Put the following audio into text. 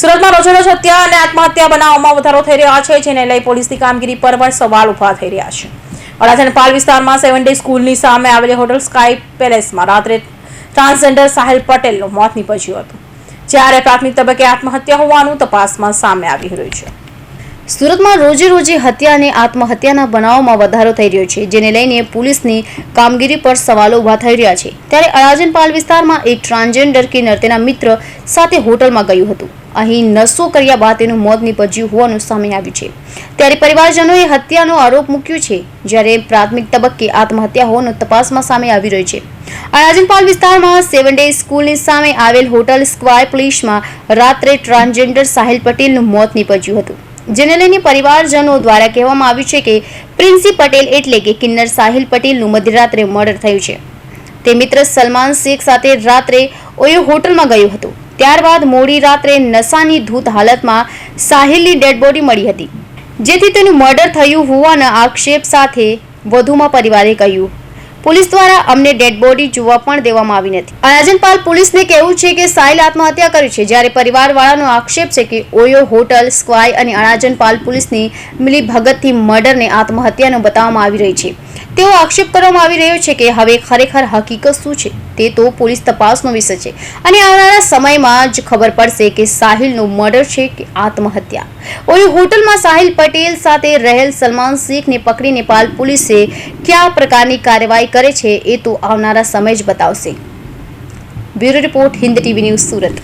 સુરતમાં રોજરોજ હત્યા અને આત્મહત્યા બનાવમાં વધારો થઈ રહ્યો છે, જેને લઈ પોલીસની કામગીરી પર પણ સવાલ ઊભા થઈ રહ્યા છે. અડાજણ પાલ વિસ્તારમાં સેવન ડે સ્કૂલની સામે આવેલી હોટલ સ્કાય પેલેસમાં રાત્રે ટ્રાન્સજેન્ડર સાહિલ પટેલનું મોત નીપજ્યું હતું. જ્યારે પ્રાથમિક તબક્કે આત્મહત્યા હોવાનું તપાસમાં સામે આવી રહ્યું છે. સુરતમાં રોજે રોજે હત્યા અને આત્મહત્યાના બનાવોમાં વધારો થઈ રહ્યો છે, જેને લઈને પોલીસની કામગીરી પર સવાલો ઊભા થઈ રહ્યા છે. ત્યારે અરાજનપાલ વિસ્તારમાં એક ટ્રાન્સજેન્ડર કિન્નર તેના મિત્ર સાથે હોટલમાં ગયું હતું. અહીં નસો કર્યા બાદ તેનું મોત નીપજ્યું હોવાનું સામે આવ્યું છે. ત્યારે પરિવારજનોએ હત્યાનો આરોપ મૂક્યો છે, જ્યારે પ્રાથમિક તબક્કે આત્મહત્યા હોવાનું તપાસમાં સામે આવી રહ્યું છે. અરાજનપાલ વિસ્તારમાં સેવન ડે સ્કૂલની સામે આવેલ હોટલ સ્ક્વાય પ્લેસમાં રાત્રે ટ્રાન્સજેન્ડર સાહિલ પટેલનું મોત નીપજ્યું હતું. જેને લઈને પરિવારજનો દ્વારા કહેવામાં આવ્યું છે કે પ્રિન્સી પટેલ એટલે કે કિન્નર સાહિલ પટેલનું મધ્યરાત્રે મર્ડર થયું છે. તે મિત્ર સલમાન શેખ સાથે રાત્રે ઓયો હોટલમાં ગયું હતું. ત્યારબાદ મોડી રાત્રે નશાની ધૂત હાલતમાં સાહિલની ડેડ બોડી મળી હતી. જેથી તેનું મર્ડર થયું હોવાના આક્ષેપ સાથે વધુમાં પરિવારે કહ્યું. પોલીસ દ્વારા અમને ડેડ બોડી જોવા પણ દેવામાં આવી નથી. અરાજનપાલ પોલીસને કહેવું છે કે સાહિલ આત્મહત્યા કરી છે, જ્યારે પરિવારવાળાનો આક્ષેપ છે કે ઓયો હોટલ, સ્ક્વાય અને અરાજનપાલ પોલીસની મિલી ભગતથી મર્ડરને આત્મહત્યાનો બતાવવામાં આવી રહી છે. તેવો આક્ષેપ કરવામાં આવી રહ્યો છે કે હવે ખરેખર હકીકત શું છે? તે તો પોલીસ તપાસનો વિષય છે. અને આવનારા સમયમાં જ ખબર પડશે કે સાહિલનું મર્ડર છે કે આત્મહત્યા. ઓલી હોટલમાં સાહિલ પટેલ સાથે રહેલ સલમાન શેખને પકડી નેપાલ પોલીસે કયા પ્રકારની કાર્યવાહી કરે છે એ તો આવનારા સમય જ બતાવશે. Bureau report Hind TV news Surat.